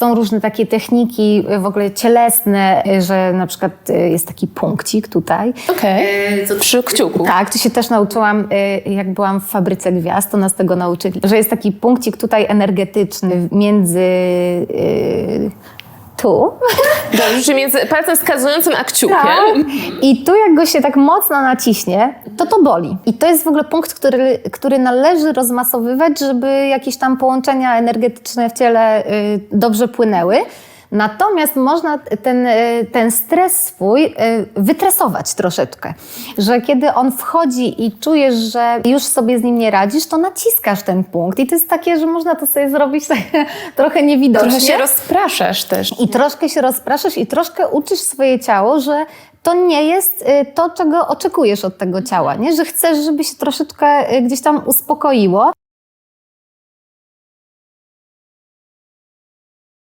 Są różne takie techniki y, w ogóle cielesne, y, że na przykład y, jest taki punkcik tutaj. Okej. Przy kciuku. Tak, to się też nauczyłam, jak byłam w fabryce gwiazd, to nas tego nauczyli, że jest taki punkcik tutaj energetyczny między tu. Dobrze, między palcem wskazującym a kciukiem. Tak. I tu jak go się tak mocno naciśnie, to to boli. I to jest w ogóle punkt, który, który należy rozmasowywać, żeby jakieś tam połączenia energetyczne w ciele y, dobrze płynęły. Natomiast można ten, y, ten stres swój y, wytresować troszeczkę. Że kiedy on wchodzi i czujesz, że już sobie z nim nie radzisz, to naciskasz ten punkt. I to jest takie, że można to sobie zrobić trochę niewidocznie. Trochę się rozpraszasz też. I troszkę się rozpraszasz i troszkę uczysz swoje ciało, że to nie jest y, to, czego oczekujesz od tego ciała, nie? że chcesz, żeby się troszeczkę gdzieś tam uspokoiło.